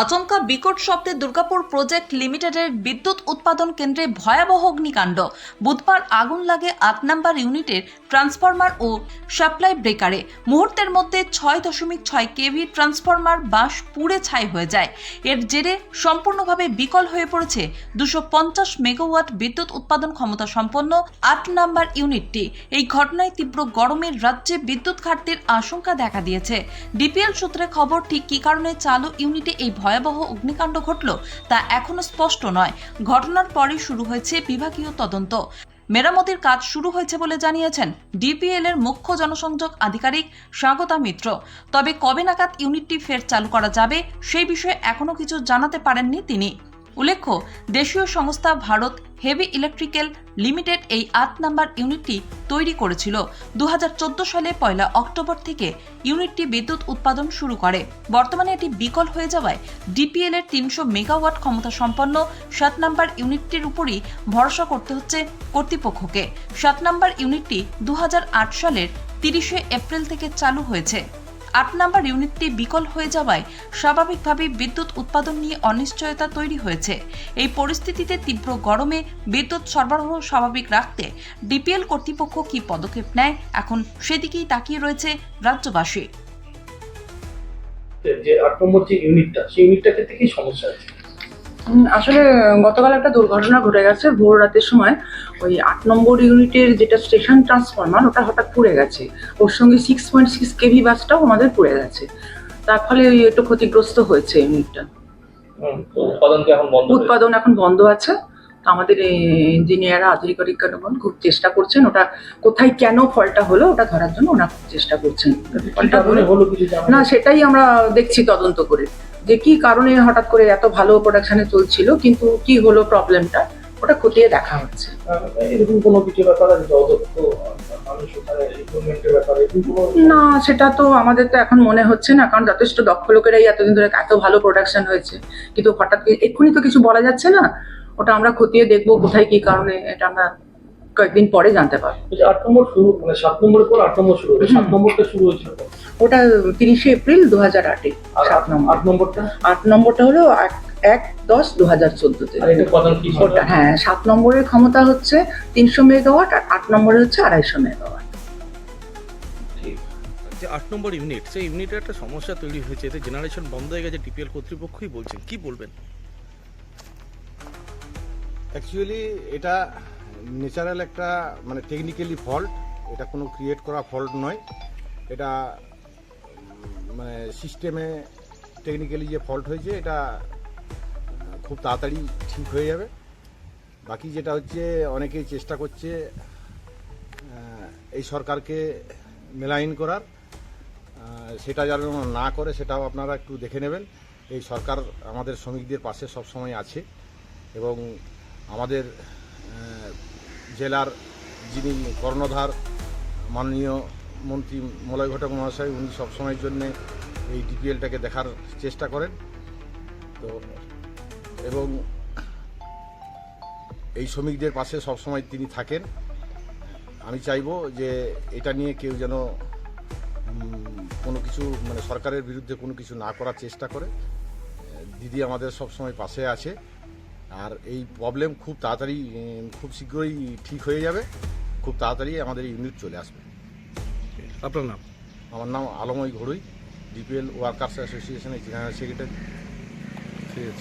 আচমকা বিকট শব্দে দুর্গাপুর প্রজেক্ট লিমিটেডের বিদ্যুৎ উৎপাদন কেন্দ্রে ভয়াবহ অগ্নিকাণ্ড। বুধবার আগুন লাগে আট নম্বর ইউনিটের ট্রান্সফরমার ও সাপ্লাই ব্রেকারে। মুহূর্তের মধ্যে ছয় দশমিক ছয় কেভি ট্রান্সফরমার বাস পুড়ে ছাই হয়ে যায়। এর জেরে সম্পূর্ণভাবে বিকল হয়ে পড়েছে দুশো পঞ্চাশ মেগাওয়াট বিদ্যুৎ উৎপাদন ক্ষমতা সম্পন্ন আট নম্বর ইউনিটটি। এই ঘটনায় তীব্র গরমের রাজ্যে বিদ্যুৎ ঘাটতির আশঙ্কা দেখা দিয়েছে। ডিপিএল সূত্রে খবর, ঠিক কী কারণে চালু ইউনিটে এই ভয়াবহ অগ্নিকাণ্ড ঘটল তা এখনও স্পষ্ট নয়। ঘটনার পরে শুরু হয়েছে বিভাগীয় তদন্ত। মেরামতির কাজ শুরু হয়েছে বলে জানিয়েছেন ডিপিএল এর মুখ্য জনসংযোগ আধিকারিক স্বাগতা মিত্র। তবে কবে নাগাদ ইউনিটটি ফের চালু করা যাবে, সেই বিষয়ে এখনও কিছু জানাতে পারেননি তিনি। উল্লেখ্য, দেশীয় সংস্থা ভারত হেভি ইলেকট্রিক্যাল লিমিটেড এই আট নাম্বার ইউনিটটি তৈরি করেছিল। দু হাজার চোদ্দ সালে পয়লা অক্টোবর থেকে ইউনিটটি বিদ্যুৎ উৎপাদন শুরু করে। বর্তমানে এটি বিকল হয়ে যাওয়ায় ডিপিএল এর তিনশো মেগাওয়াট ক্ষমতা সম্পন্ন সাত নাম্বার ইউনিটটির উপরই ভরসা করতে হচ্ছে কর্তৃপক্ষকে। সাত নাম্বার ইউনিটটি দু হাজার আট সালের তিরিশে এপ্রিল থেকে চালু হয়েছে। আট নাম্বার ইউনিটটি বিকল হয়ে যাওয়ায় স্বাভাবিকভাবেই বিদ্যুৎ উৎপাদন নিয়ে অনিশ্চয়তা তৈরি হয়েছে। এই পরিস্থিতিতে তীব্র গরমে বিদ্যুৎ সরবরাহ স্বাভাবিক রাখতে ডিপিএল কর্তৃপক্ষ কি পদক্ষেপ নেয়? এখন সেদিকেই তাকিয়ে রয়েছে রাজ্যবাসী। যে আট নম্বর যে ইউনিটটা, সেই ইউনিটটা ক্ষেত্রে কি সমস্যা আছে? আসলে গতকাল একটা দুর্ঘটনা ঘটে গেছে ভোর রাতের সময়। ওই আট নম্বর ইউনিটের যেটা স্টেশন ট্রান্সফরমার ওটা হঠাৎ পুড়ে গেছে। ওর সঙ্গে সিক্স পয়েন্ট সিক্স কেভি বাসটাও আমাদের পুড়ে গেছে। তার ফলে ওই একটু ক্ষতিগ্রস্ত হয়েছে ইউনিটটা উৎপাদন এখন বন্ধ আছে। তো আমাদের ইঞ্জিনিয়াররা আধিকারিকগণ খুব চেষ্টা করছেন ওটা কোথায় কেন ফলটা হলো ওটা ধরার জন্য খুব চেষ্টা করছেন। না সেটাই আমরা দেখছি তদন্ত করে। যে কি কারণে হঠাৎ করে এত ভালো প্রোডাকশনে চলছিল কিন্তু কি হলো প্রবলেমটা ওটা খতিয়ে দেখা হচ্ছে। এরকম কোনো কিছু ব্যাপার আছে না সেটা তো আমাদের তো এখন মনে হচ্ছে না কারণ যথেষ্ট দক্ষ লোকেরাই এতদিন ধরে এত ভালো প্রোডাকশন হয়েছে। কিন্তু হঠাৎ এক্ষুনি তো কিছু বলা যাচ্ছে না ওটা আমরা খতিয়ে দেখব কোথায় কি কারণে এটা আমরা কয়েকদিন পরে জানতে পারব। আট নম্বর শুরু মানে সাত নম্বরের পর আট নম্বর শুরু হবে। সাত নম্বরটা শুরু হয়েছিল ওটা তিরিশে এপ্রিল দু হাজার আটে সাত নম্বর। আট নম্বরটা? আট নম্বরটা হলো এক- দশ দু হাজার চোদ্দতে? ওটা হ্যাঁ সাত নম্বরের ক্ষমতা হচ্ছে তিনশো মেগাওয়াট আর আট নম্বরে হচ্ছে আড়াইশো মেগাওয়াট। যে আট নম্বর ইউনিট সেই ইউনিটের একটা সমস্যা তৈরি হয়েছে এতে জেনারেশন বন্ধ হয়ে গেছে ডিপিএল কর্তৃপক্ষই বলছেন। কি বলবেন? অ্যাকচুয়ালি এটা ন্যাচারাল একটা মানে টেকনিক্যালি ফল্ট এটা কোনো ক্রিয়েট করা ফল্ট নয়। এটা মানে সিস্টেমে টেকনিক্যালি যে ফল্ট হয়েছে, এটা খুব তাড়াতাড়ি ঠিক হয়ে যাবে। বাকি যেটা হচ্ছে অনেকেই চেষ্টা করছে এই সরকারকে মেলাইন করার। সেটা যেন না করে, সেটাও আপনারা একটু দেখে নেবেন। এই সরকার আমাদের শ্রমিকদের পাশে সবসময় আছে এবং আমাদের জেলার যিনি কর্ণধার, মাননীয় মন্ত্রী মলয় ঘটক মহাশয়, উনি সবসময়ের জন্যে এই ডিপিএলটাকে দেখার চেষ্টা করেন। তো, এবং এই শ্রমিকদের পাশে সবসময় তিনি থাকেন। আমি চাইব যে এটা নিয়ে কেউ যেন কোনো কিছু মানে সরকারের বিরুদ্ধে কোনো কিছু না করার চেষ্টা করে। দিদি আমাদের সবসময় পাশে আছে। আর এই প্রবলেম খুব তাড়াতাড়ি খুব শীঘ্রই ঠিক হয়ে যাবে। খুব তাড়াতাড়ি আমাদের ইউনিট চলে আসবে। আপনার নাম? আমার নাম আলময় ঘড়ুই ডিপিএল ওয়ার্কার্স অ্যাসোসিয়েশনের জেনারেল সেক্রেটারি ঠিক আছে।